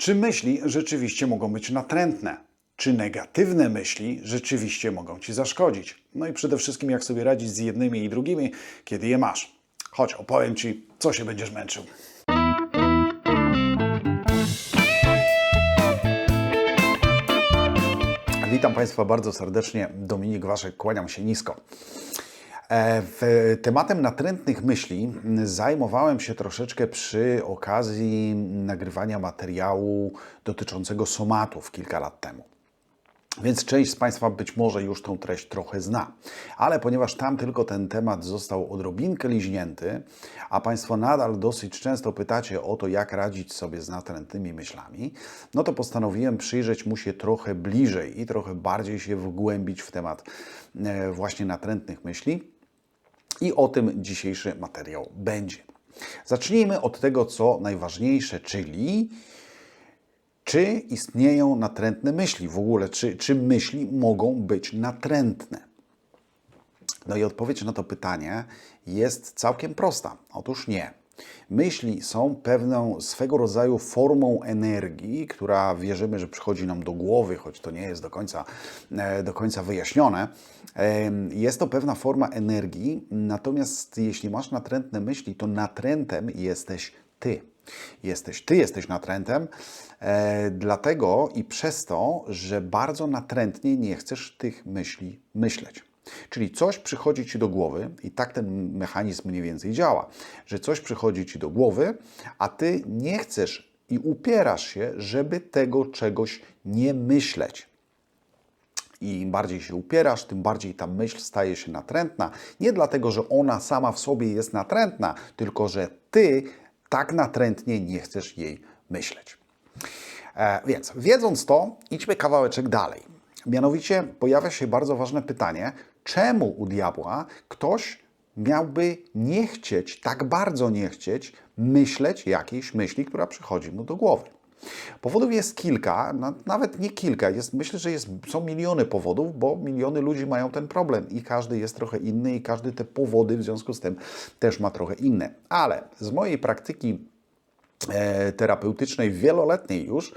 Czy myśli rzeczywiście mogą być natrętne? Czy negatywne myśli rzeczywiście mogą ci zaszkodzić? No i przede wszystkim, jak sobie radzić z jednymi i drugimi, kiedy je masz. Chodź, opowiem ci, co się będziesz męczył. Witam Państwa bardzo serdecznie. Dominik Waszek, kłaniam się nisko. E, tematem natrętnych myśli zajmowałem się troszeczkę przy okazji nagrywania materiału dotyczącego somatów kilka lat temu. Więc część z Państwa być może już tą treść trochę zna, ale ponieważ tam tylko ten temat został odrobinkę liźnięty, a Państwo nadal dosyć często pytacie o to, jak radzić sobie z natrętnymi myślami, no to postanowiłem przyjrzeć mu się trochę bliżej i trochę bardziej się wgłębić w temat e, właśnie natrętnych myśli. I o tym dzisiejszy materiał będzie. Zacznijmy od tego, co najważniejsze, czyli czy istnieją natrętne myśli w ogóle, czy, czy myśli mogą być natrętne? No i odpowiedź na to pytanie jest całkiem prosta. Otóż nie. Myśli są pewną swego rodzaju formą energii, która wierzymy, że przychodzi nam do głowy, choć to nie jest do końca, e, do końca wyjaśnione. Jest to pewna forma energii, natomiast jeśli masz natrętne myśli, to natrętem jesteś ty. Jesteś ty, jesteś natrętem, e, dlatego i przez to, że bardzo natrętnie nie chcesz tych myśli myśleć. Czyli coś przychodzi ci do głowy, i tak ten mechanizm mniej więcej działa, że coś przychodzi ci do głowy, a ty nie chcesz i upierasz się, żeby tego czegoś nie myśleć. I im bardziej się upierasz, tym bardziej ta myśl staje się natrętna. Nie dlatego, że ona sama w sobie jest natrętna, tylko że ty tak natrętnie nie chcesz jej myśleć. E, więc wiedząc to, idźmy kawałeczek dalej. Mianowicie pojawia się bardzo ważne pytanie, czemu u diabła ktoś miałby nie chcieć, tak bardzo nie chcieć myśleć jakiejś myśli, która przychodzi mu do głowy. Powodów jest kilka, nawet nie kilka. Jest, myślę, że jest, są miliony powodów, bo miliony ludzi mają ten problem i każdy jest trochę inny i każdy te powody w związku z tym też ma trochę inne. Ale z mojej praktyki e, terapeutycznej, wieloletniej już,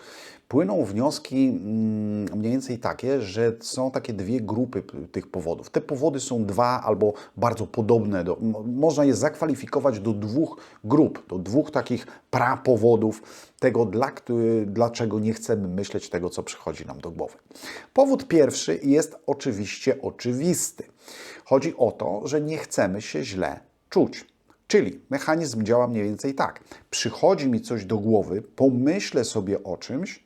płyną wnioski mm, mniej więcej takie, że są takie dwie grupy tych powodów. Te powody są dwa albo bardzo podobne. Do, mo- można je zakwalifikować do dwóch grup, do dwóch takich prapowodów tego, dla, dlaczego nie chcemy myśleć tego, co przychodzi nam do głowy. Powód pierwszy jest oczywiście oczywisty. Chodzi o to, że nie chcemy się źle czuć. Czyli mechanizm działa mniej więcej tak. Przychodzi mi coś do głowy, pomyślę sobie o czymś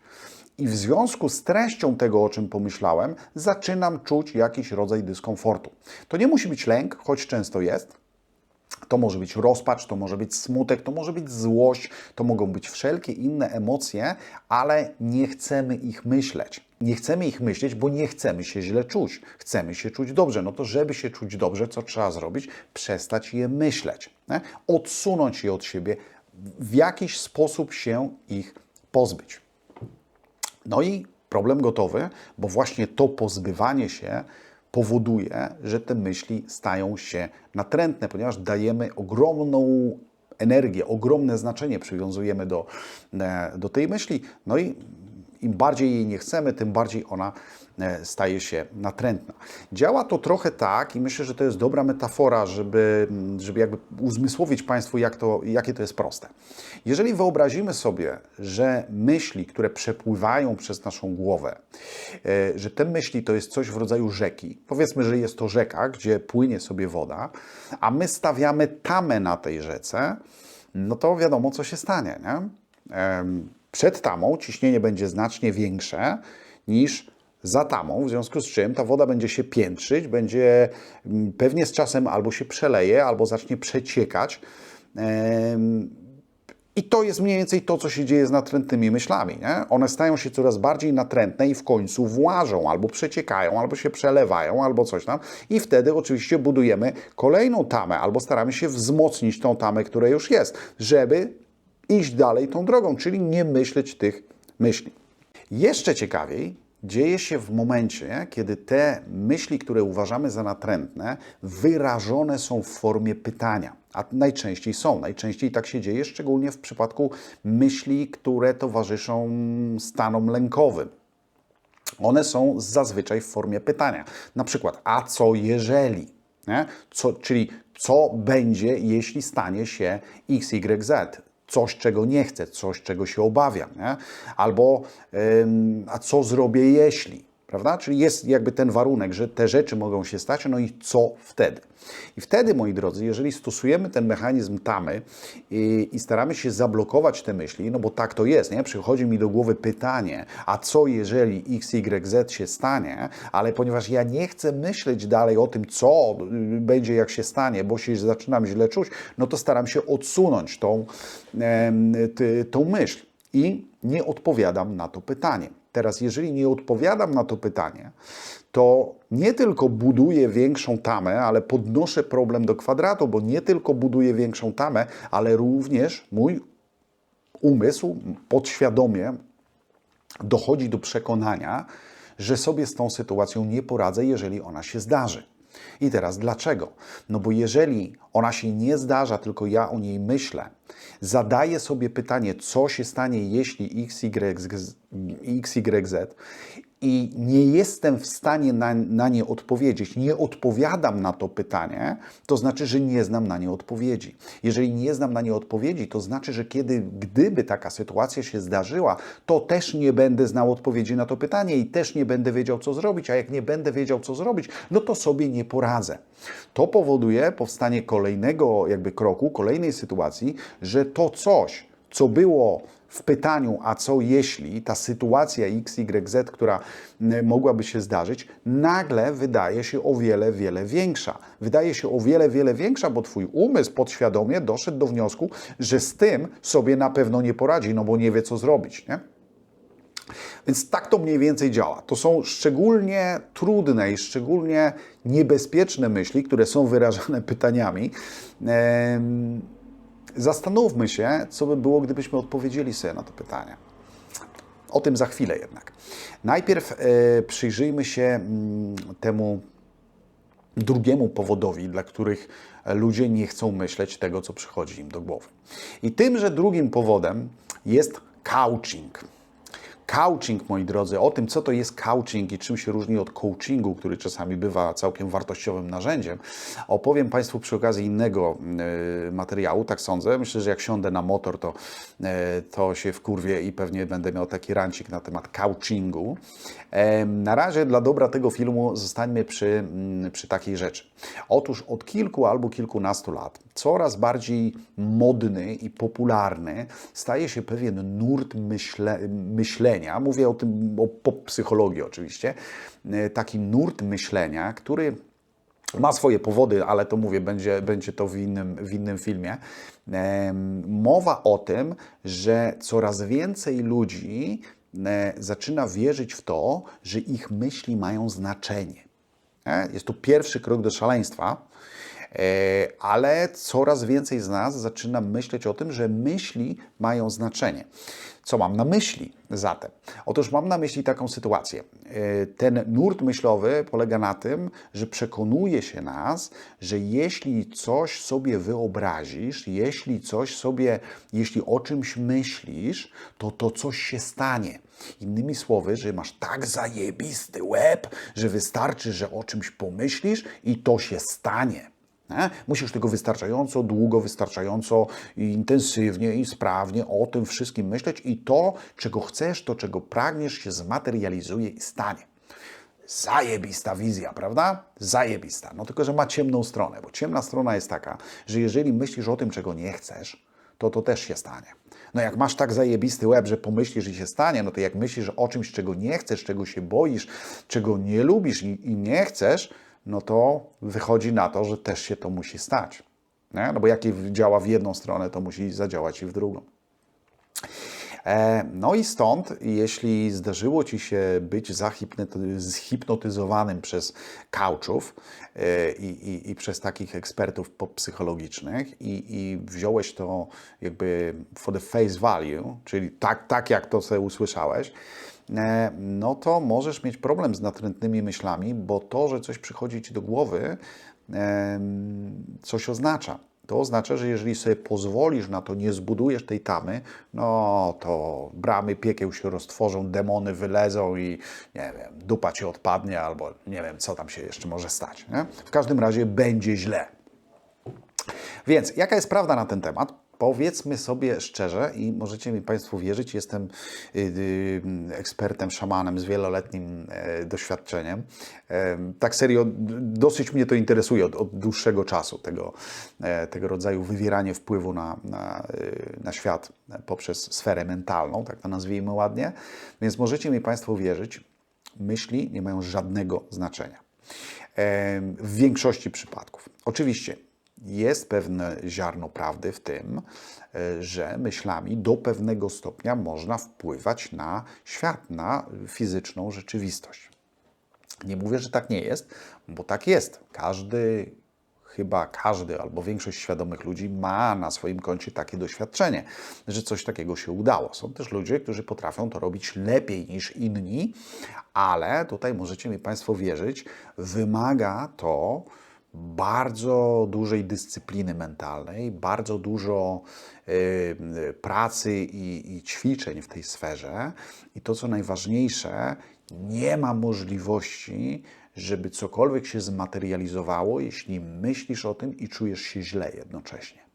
i w związku z treścią tego, o czym pomyślałem, zaczynam czuć jakiś rodzaj dyskomfortu. To nie musi być lęk, choć często jest. To może być rozpacz, to może być smutek, to może być złość, to mogą być wszelkie inne emocje, ale nie chcemy ich myśleć. Nie chcemy ich myśleć, bo nie chcemy się źle czuć. Chcemy się czuć dobrze. No to, żeby się czuć dobrze, co trzeba zrobić? Przestać je myśleć, nie? odsunąć je od siebie, w jakiś sposób się ich pozbyć. No i problem gotowy, bo właśnie to pozbywanie się powoduje, że te myśli stają się natrętne, ponieważ dajemy ogromną energię, ogromne znaczenie przywiązujemy do, e, do tej myśli. No i im bardziej jej nie chcemy, tym bardziej ona e, staje się natrętna. Działa to trochę tak i myślę, że to jest dobra metafora, żeby, żeby jakby uzmysłowić Państwu, jak to, jakie to jest proste. Jeżeli wyobrazimy sobie, że myśli, które przepływają przez naszą głowę, e, że te myśli to jest coś w rodzaju rzeki, powiedzmy, że jest to rzeka, gdzie płynie sobie woda, a my stawiamy tamę na tej rzece, no to wiadomo, co się stanie. Nie? Przed tamą ciśnienie będzie znacznie większe niż za tamą, w związku z czym ta woda będzie się piętrzyć, będzie mm, pewnie z czasem albo się przeleje, albo zacznie przeciekać. I to jest mniej więcej to, co się dzieje z natrętnymi myślami. Nie? One stają się coraz bardziej natrętne i w końcu włażą, albo przeciekają, albo się przelewają, albo coś tam. I wtedy oczywiście budujemy kolejną tamę, albo staramy się wzmocnić tą tamę, która już jest, żeby iść dalej tą drogą, czyli nie myśleć tych myśli. Jeszcze ciekawiej dzieje się w momencie, kiedy te myśli, które uważamy za natrętne, wyrażone są w formie pytania. A najczęściej są. Najczęściej tak się dzieje, szczególnie w przypadku myśli, które towarzyszą stanom lękowym. One są zazwyczaj w formie pytania. Na przykład, a co jeżeli? Co, czyli co będzie, jeśli stanie się XYZ? Coś, czego nie chcę, coś, czego się obawiam. Nie? Albo, a co zrobię, jeśli? Prawda? Czyli jest jakby ten warunek, że te rzeczy mogą się stać, no i co wtedy? I wtedy, moi drodzy, jeżeli stosujemy ten mechanizm tamy i, i, staramy się zablokować te myśli, no bo tak to jest, nie? Przychodzi mi do głowy pytanie, a co jeżeli XYZ się stanie, ale ponieważ ja nie chcę myśleć dalej o tym, co będzie, jak się stanie, bo się zaczynam źle czuć, no to staram się odsunąć tą, tą myśl i nie odpowiadam na to pytanie. Teraz, jeżeli nie odpowiadam na to pytanie, to nie tylko buduję większą tamę, ale podnoszę problem do kwadratu, bo nie tylko buduję większą tamę, ale również mój umysł podświadomie dochodzi do przekonania, że sobie z tą sytuacją nie poradzę, jeżeli ona się zdarzy. I teraz dlaczego? No bo jeżeli ona się nie zdarza, tylko ja o niej myślę, zadaję sobie pytanie, co się stanie, jeśli XYZ, i nie jestem w stanie na, na, nie odpowiedzieć, nie odpowiadam na to pytanie, to znaczy, że nie znam na nie odpowiedzi. Jeżeli nie znam na nie odpowiedzi, to znaczy, że kiedy, gdyby taka sytuacja się zdarzyła, to też nie będę znał odpowiedzi na to pytanie i też nie będę wiedział, co zrobić, a jak nie będę wiedział, co zrobić, no to sobie nie poradzę. To powoduje powstanie kolejnego jakby kroku, kolejnej sytuacji, że to coś, co było w pytaniu, a co jeśli ta sytuacja XYZ, która mogłaby się zdarzyć, nagle wydaje się o wiele, wiele większa. Wydaje się o wiele, wiele większa, bo Twój umysł podświadomie doszedł do wniosku, że z tym sobie na pewno nie poradzi, no bo nie wie, co zrobić. Nie? Więc tak to mniej więcej działa. To są szczególnie trudne i szczególnie niebezpieczne myśli, które są wyrażane pytaniami. Zastanówmy się, co by było, gdybyśmy odpowiedzieli sobie na to pytanie. O tym za chwilę jednak. Najpierw e, przyjrzyjmy się mm, temu drugiemu powodowi, dla których ludzie nie chcą myśleć tego, co przychodzi im do głowy. I tymże drugim powodem jest couching. Couching, moi drodzy, o tym, co to jest couching i czym się różni od coachingu, który czasami bywa całkiem wartościowym narzędziem, opowiem Państwu przy okazji innego y, materiału, tak sądzę. Myślę, że jak siądę na motor, to, y, to się wkurwię i pewnie będę miał taki rancik na temat couchingu. E, na razie dla dobra tego filmu zostańmy przy, mm, przy takiej rzeczy. Otóż od kilku albo kilkunastu lat coraz bardziej modny i popularny staje się pewien nurt myśle, myślenia, myślenia, mówię o tym, o psychologii oczywiście, e, taki nurt myślenia, który ma swoje powody, ale to mówię, będzie, będzie to w innym, w innym filmie. Mowa o tym, że coraz więcej ludzi e, zaczyna wierzyć w to, że ich myśli mają znaczenie. E, jest to pierwszy krok do szaleństwa, ale coraz więcej z nas zaczyna myśleć o tym, że myśli mają znaczenie. Co mam na myśli zatem? Otóż mam na myśli taką sytuację. E, ten nurt myślowy polega na tym, że przekonuje się nas, że jeśli coś sobie wyobrazisz, jeśli coś sobie, jeśli o czymś myślisz, to to coś się stanie. Innymi słowy, że masz tak zajebisty łeb, że wystarczy, że o czymś pomyślisz i to się stanie. Nie? Musisz tego wystarczająco długo, wystarczająco intensywnie i sprawnie o tym wszystkim myśleć i to, czego chcesz, to, czego pragniesz, się zmaterializuje i stanie. Zajebista wizja, prawda? Zajebista. No tylko, że ma ciemną stronę, bo ciemna strona jest taka, że jeżeli myślisz o tym, czego nie chcesz, to to też się stanie. No jak masz tak zajebisty łeb, że pomyślisz i się stanie, no to jak myślisz o czymś, czego nie chcesz, czego się boisz, czego nie lubisz i, i nie chcesz, no to wychodzi na to, że też się to musi stać. Nie? No bo jak działa w jedną stronę, to musi zadziałać i w drugą. E, No i stąd, jeśli zdarzyło Ci się być zhipnotyzowanym przez coachów e, i, i, i przez takich ekspertów psychologicznych i, i wziąłeś to jakby for the face value, czyli tak, tak jak to sobie usłyszałeś, no to możesz mieć problem z natrętnymi myślami, bo to, że coś przychodzi Ci do głowy, em, coś oznacza. To oznacza, że jeżeli sobie pozwolisz na to, nie zbudujesz tej tamy, no to bramy piekieł się roztworzą, demony wylezą i nie wiem, dupa ci odpadnie albo nie wiem, co tam się jeszcze może stać. Nie? W każdym razie będzie źle. Więc jaka jest prawda na ten temat? Powiedzmy sobie szczerze i możecie mi Państwo wierzyć, jestem y, y, ekspertem, szamanem z wieloletnim e, doświadczeniem. E, Tak serio, dosyć mnie to interesuje od, od dłuższego czasu, tego, e, tego rodzaju wywieranie wpływu na, na, y, na świat poprzez sferę mentalną, tak to nazwijmy ładnie. Więc możecie mi Państwo wierzyć, myśli nie mają żadnego znaczenia. W większości przypadków. Oczywiście jest pewne ziarno prawdy w tym, e, że myślami do pewnego stopnia można wpływać na świat, na fizyczną rzeczywistość. Nie mówię, że tak nie jest, bo tak jest. Każdy, chyba każdy albo większość świadomych ludzi ma na swoim koncie takie doświadczenie, że coś takiego się udało. Są też ludzie, którzy potrafią to robić lepiej niż inni, ale tutaj możecie mi Państwo wierzyć, wymaga to bardzo dużej dyscypliny mentalnej, bardzo dużo y, y, pracy i, i ćwiczeń w tej sferze. I to, co najważniejsze, nie ma możliwości, żeby cokolwiek się zmaterializowało, jeśli myślisz o tym i czujesz się źle jednocześnie.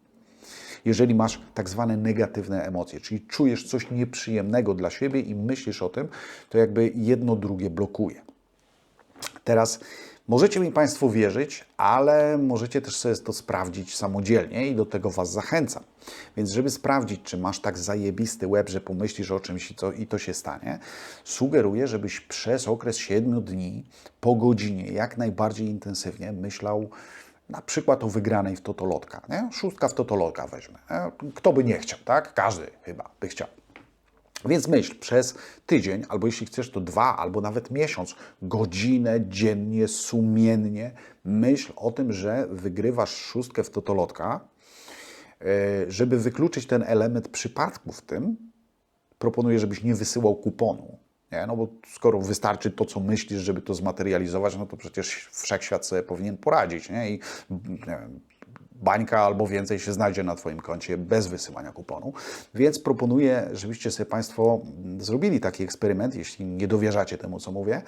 Jeżeli masz tak zwane negatywne emocje, czyli czujesz coś nieprzyjemnego dla siebie i myślisz o tym, to jakby jedno drugie blokuje. Teraz możecie mi Państwo wierzyć, ale możecie też sobie to sprawdzić samodzielnie i do tego Was zachęcam. Więc żeby sprawdzić, czy masz tak zajebisty łeb, że pomyślisz o czymś i to, i to się stanie, sugeruję, żebyś przez okres 7 dni po godzinie jak najbardziej intensywnie myślał na przykład o wygranej w totolotka. Nie? Szóstka w totolotka weźmy. Kto by nie chciał, tak? Każdy chyba by chciał. Więc myśl przez tydzień, albo jeśli chcesz, to dwa, albo nawet miesiąc, godzinę dziennie, sumiennie myśl o tym, że wygrywasz szóstkę w totolotka, e, żeby wykluczyć ten element przypadku w tym, proponuję, żebyś nie wysyłał kuponu. Nie? No bo skoro wystarczy to, co myślisz, żeby to zmaterializować, no to przecież wszechświat sobie powinien poradzić. Nie? I nie wiem, bańka albo więcej się znajdzie na Twoim koncie bez wysyłania kuponu. Więc proponuję, żebyście sobie Państwo zrobili taki eksperyment, jeśli nie dowierzacie temu, co mówię.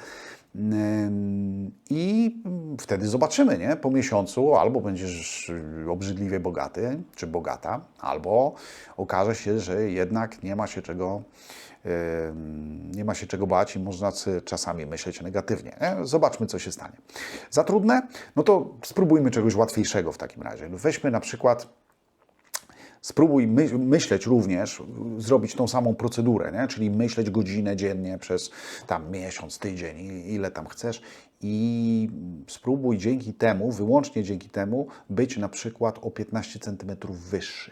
Ym, I wtedy zobaczymy, nie? Po miesiącu albo będziesz obrzydliwie bogaty, czy bogata, albo okaże się, że jednak nie ma się czego nie ma się czego bać i można czasami myśleć negatywnie. nie? Zobaczmy, co się stanie. Za trudne? No to spróbujmy czegoś łatwiejszego w takim razie. No Weźmy na przykład Spróbuj my, myśleć również, zrobić tą samą procedurę, nie? czyli myśleć godzinę dziennie przez tam miesiąc, tydzień, ile tam chcesz i spróbuj dzięki temu, wyłącznie dzięki temu, być na przykład o 15 cm wyższy.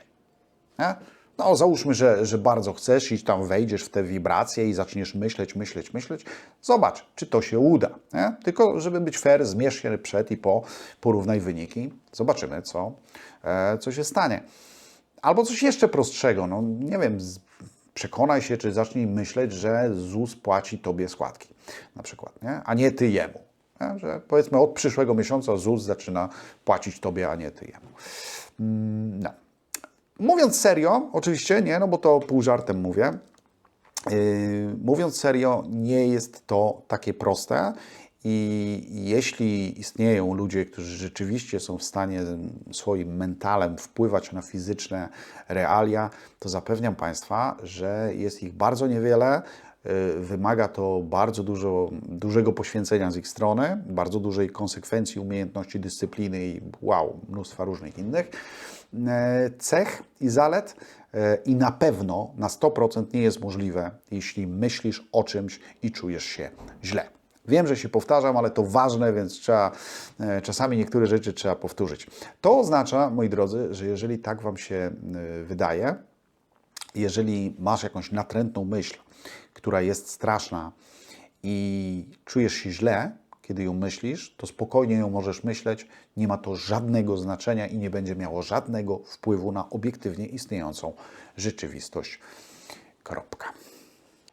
Nie? No, załóżmy, że, że bardzo chcesz i tam wejdziesz w te wibracje i zaczniesz myśleć, myśleć, myśleć. Zobacz, czy to się uda. Nie? Tylko, żeby być fair, zmierz się przed i po, porównaj wyniki. Zobaczymy, co, e, co się stanie. Albo coś jeszcze prostszego, no nie wiem, przekonaj się, czy zacznij myśleć, że ZUS płaci tobie składki, na przykład, nie? a nie ty jemu. Nie? Że powiedzmy od przyszłego miesiąca ZUS zaczyna płacić tobie, a nie ty jemu. Mm, No. Mówiąc serio, oczywiście nie, no bo to pół żartem mówię. Yy, mówiąc serio, nie jest to takie proste. I jeśli istnieją ludzie, którzy rzeczywiście są w stanie swoim mentalem wpływać na fizyczne realia, to zapewniam Państwa, że jest ich bardzo niewiele. Yy, Wymaga to bardzo dużo, dużego poświęcenia z ich strony, bardzo dużej konsekwencji, umiejętności, dyscypliny i wow, mnóstwa różnych innych e, cech i zalet e, i na pewno na 100% nie jest możliwe, jeśli myślisz o czymś i czujesz się źle. Wiem, że się powtarzam, ale to ważne, więc trzeba, czasami niektóre rzeczy trzeba powtórzyć. To oznacza, moi drodzy, że jeżeli tak Wam się wydaje, jeżeli masz jakąś natrętną myśl, która jest straszna i czujesz się źle, kiedy ją myślisz, to spokojnie ją możesz myśleć, nie ma to żadnego znaczenia i nie będzie miało żadnego wpływu na obiektywnie istniejącą rzeczywistość. Kropka.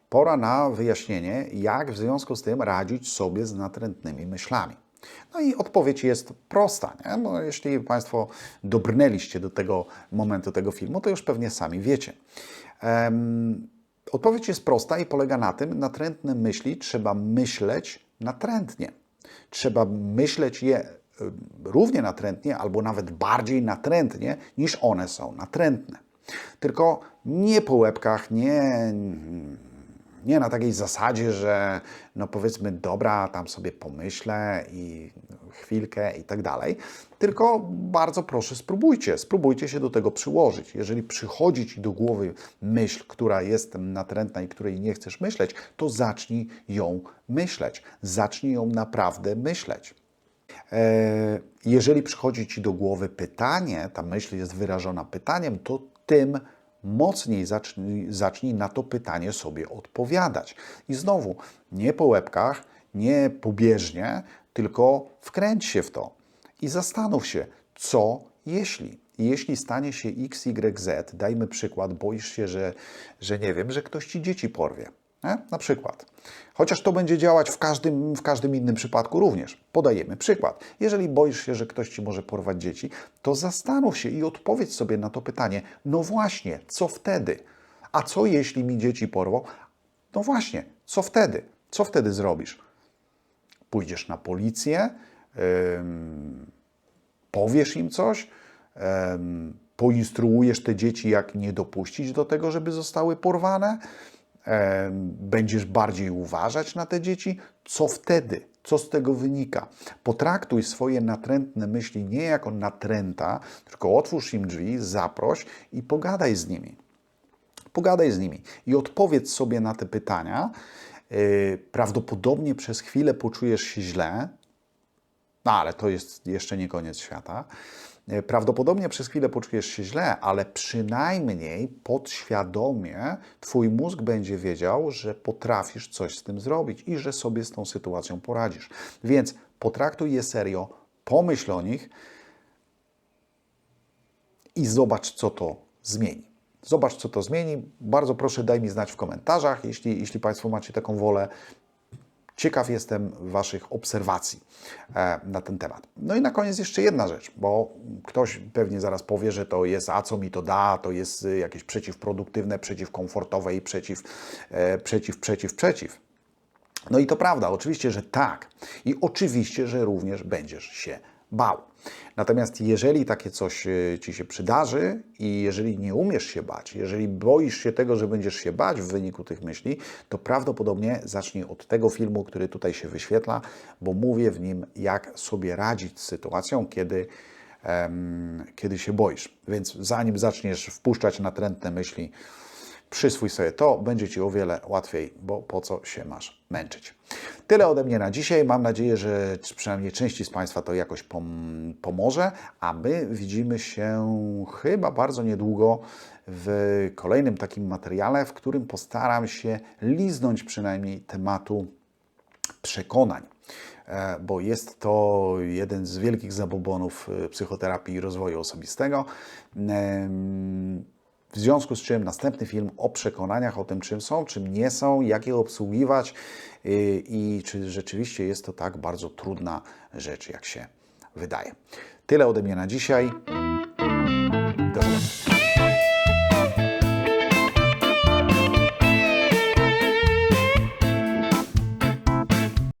Pora na wyjaśnienie, jak w związku z tym radzić sobie z natrętnymi myślami. No i odpowiedź jest prosta. Nie? No, jeśli Państwo dobrnęliście do tego momentu tego filmu, to już pewnie sami wiecie. Um, odpowiedź jest prosta i polega na tym, natrętne myśli trzeba myśleć natrętnie. Trzeba myśleć je y, równie natrętnie, albo nawet bardziej natrętnie, niż one są natrętne. Tylko nie po łebkach, nie nie na takiej zasadzie, że no powiedzmy, dobra, tam sobie pomyślę i chwilkę i tak dalej. Tylko bardzo proszę, spróbujcie, spróbujcie się do tego przyłożyć. Jeżeli przychodzi ci do głowy myśl, która jest natrętna i której nie chcesz myśleć, to zacznij ją myśleć. Zacznij ją naprawdę myśleć. E, jeżeli przychodzi ci do głowy pytanie, ta myśl jest wyrażona pytaniem, to tym mocniej zacznij, zacznij na to pytanie sobie odpowiadać. I znowu, nie po łebkach, nie pobieżnie, tylko wkręć się w to i zastanów się, co jeśli. Jeśli stanie się X, Y, Z, dajmy przykład, boisz się, że, że nie wiem, że ktoś ci dzieci porwie. Nie? Na przykład. Chociaż to będzie działać w każdym, w każdym innym przypadku również. Podajemy przykład. Jeżeli boisz się, że ktoś ci może porwać dzieci, to zastanów się i odpowiedz sobie na to pytanie. No właśnie, co wtedy? A co jeśli mi dzieci porwą? No właśnie, co wtedy? Co wtedy zrobisz? Pójdziesz na policję, powiesz im coś, poinstruujesz te dzieci, jak nie dopuścić do tego, żeby zostały porwane będziesz bardziej uważać na te dzieci, co wtedy? Co z tego wynika? Potraktuj swoje natrętne myśli nie jako natręta, tylko otwórz im drzwi, zaproś i pogadaj z nimi. Pogadaj z nimi i odpowiedz sobie na te pytania. Yy, prawdopodobnie przez chwilę poczujesz się źle, no ale to jest jeszcze nie koniec świata. Prawdopodobnie przez chwilę poczujesz się źle, ale przynajmniej podświadomie Twój mózg będzie wiedział, że potrafisz coś z tym zrobić i że sobie z tą sytuacją poradzisz. Więc potraktuj je serio, pomyśl o nich i zobacz, co to zmieni. Zobacz, co to zmieni. Bardzo proszę, daj mi znać w komentarzach, jeśli, jeśli Państwo macie taką wolę. Ciekaw jestem Waszych obserwacji e, na ten temat. No i na koniec jeszcze jedna rzecz, bo ktoś pewnie zaraz powie, że to jest, a co mi to da, to jest y, jakieś przeciwproduktywne, przeciwkomfortowe i przeciw, e, przeciw, przeciw, przeciw. No i to prawda, oczywiście, że tak. I oczywiście, że również będziesz się bał. Natomiast jeżeli takie coś e, ci się przydarzy i jeżeli nie umiesz się bać, jeżeli boisz się tego, że będziesz się bać w wyniku tych myśli, to prawdopodobnie zacznij od tego filmu, który tutaj się wyświetla, bo mówię w nim, jak sobie radzić z sytuacją, kiedy, kiedy się boisz. Więc zanim zaczniesz wpuszczać natrętne myśli, przyswój sobie to, będzie Ci o wiele łatwiej, bo po co się masz męczyć. Tyle ode mnie na dzisiaj. Mam nadzieję, że przynajmniej części z Państwa to jakoś pom pomoże, a my widzimy się chyba bardzo niedługo w kolejnym takim materiale, w którym postaram się liznąć przynajmniej tematu przekonań e, bo jest to jeden z wielkich zabobonów e, psychoterapii i rozwoju osobistego. W związku z czym następny film o przekonaniach, o tym czym są, czym nie są, jak je obsługiwać y, i czy rzeczywiście jest to tak bardzo trudna rzecz, jak się wydaje. Tyle ode mnie na dzisiaj. Do zobaczenia.